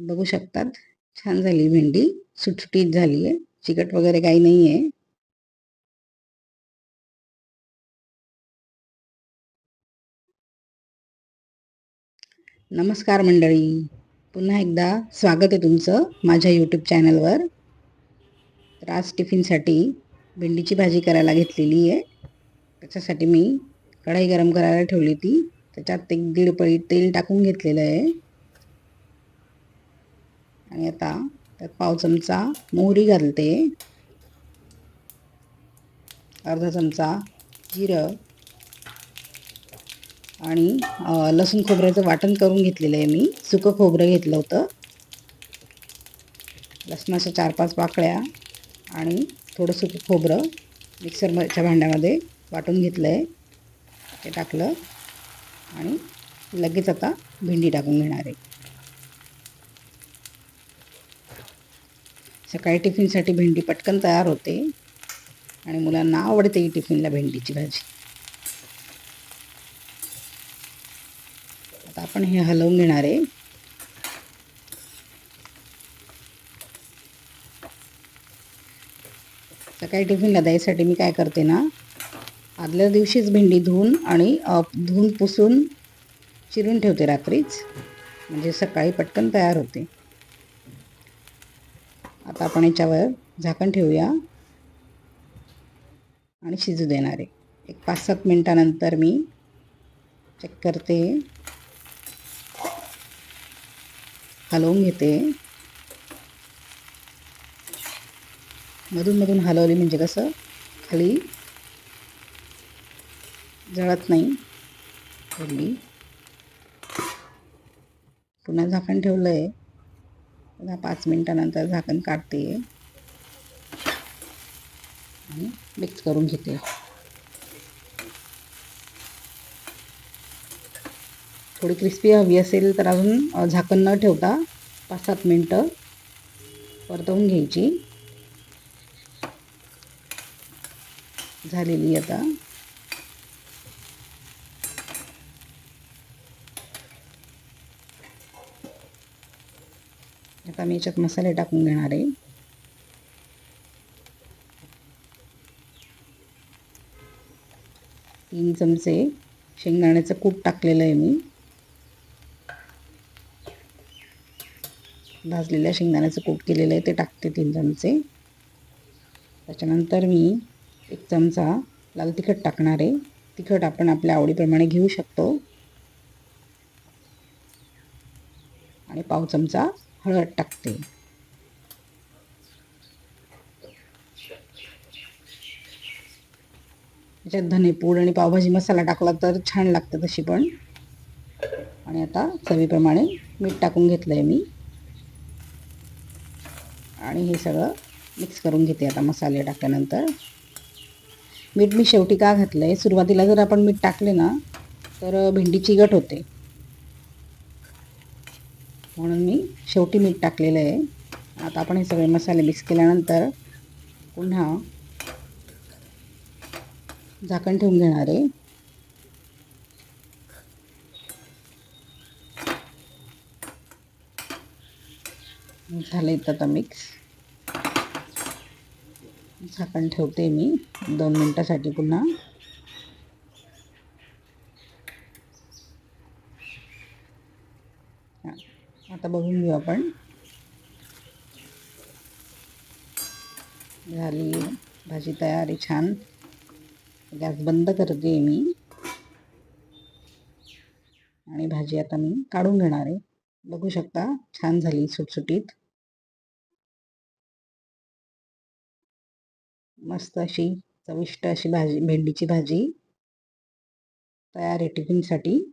बघू शकतात. छान झाली भेंडी. सुटसुटीत झाली आहे चिकट वगैरे काही नाही आहे नमस्कार मंडळी. पुन्हा एकदा स्वागत आहे तुमचं माझ्या यूट्यूब चॅनलवर. तर आज टिफिनसाठी भेंडीची भाजी करायला घेतलेली आहे. त्याच्यासाठी मी कढाई गरम करायला ठेवली ती त्याच्यात एक दीड पळी तेल टाकून घेतलेलं आहे. आणि आता त्यात पाव चमचा मोहरी घालते. अर्धा चमचा जिरं. आणि लसूण खोबऱ्याचं वाटण करून घेतलेलं आहे मी. सुकं खोबरं घेतलं होतं. लसणाच्या चार पाच पाकळ्या आणि थोडं सुकं खोबरं मिक्सरच्या भांड्यामध्ये वाटून घेतलं आहे ते टाकलं. आणि लगेच आता भेंडी टाकून घेणार आहे. सकाळी टिफिनसाठी भेंडी पटकन तयार होते. आणि मुलांना आवडते टिफिनला भेंडीची भाजी. आता आपण हे हलवून घेणार आहे. सकाळी टिफिनला द्यायसाठी मी काय करते ना आदल्या दिवशीच भेंडी धुवून आणि धुवून पुसून चिरून ठेवते रात्रीच. म्हणजे सकाळी पटकन तयार होते. आता आपण याच्यावर झाकण ठेवूया. आणि शिजू देणार आहे. एक पाच सात मिनटानंतर मी चेक करते. हलवून घेते. मधून मधून हलवली म्हणजे कसं? खाली जळत नाही. भेंडी पुन्हा झाकण ठेवलं आहे पुन्हा पाच मिनटानंतर झाकण काढते. आणि मिक्स करून घेते. थोडी क्रिस्पी हवी असेल तर अजून झाकण न ठेवता पाच सात मिनटं परतवून घ्यायची. झालेली आता. आता मी याच्यात मसाले टाकून घेणार आहे. तीन चमचे शेंगदाण्याचं कूट टाकलेलं आहे मी. भाजलेल्या शेंगदाण्याचं कूट केलेलं आहे ते टाकते तीन चमचे. त्याच्यानंतर मी एक चमचा लाल तिखट टाकणार आहे. तिखट आपण आपल्या आवडीप्रमाणे घेऊ शकतो. आणि पाव चमचा हळद टाकते. त्याच्यात धनेपूड आणि पावभाजी मसाला टाकला तर छान लागतं तशी पण. आणि आता चवीप्रमाणे मीठ टाकून घेतलं आहे मी. आणि हे सगळं मिक्स करून घेते आता मसाले टाकल्यानंतर. मीठ मी शेवटी का घातलं आहे सुरुवातीला जर आपण मीठ टाकले ना तर भेंडी गट होते. म्हणून मी शेवटी मीठ टाकलेलं आहे. आता आपण हे सगळे मसाले मिक्स केल्यानंतर पुन्हा झाकण ठेवून घेणार आहे. झालं इथं आता मिक्स झाकण ठेवते मी. दोन मिनटासाठी पुन्हा. आता बघून घेऊ आपण. झाली भाजी तयारी छान. गॅस बंद करते मी. आणि भाजी आता मी काढून घेणार आहे. बघू शकता छान झाली सुटसुटीत. मस्त अशी चविष्ट अशी भाजी भेंडीची भाजी. तयार आहे टिफिनसाठी.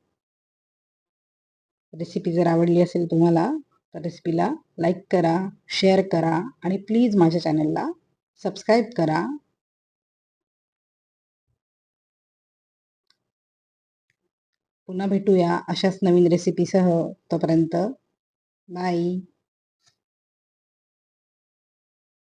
रेसिपी जर आवडली असेल तुम्हाला तर रेसिपीला लाईक करा शेअर करा आणि प्लीज माझ्या चॅनलला सबस्क्राईब करा. पुन्हा भेटूया अशाच नवीन रेसिपीसह तोपर्यंत. बाय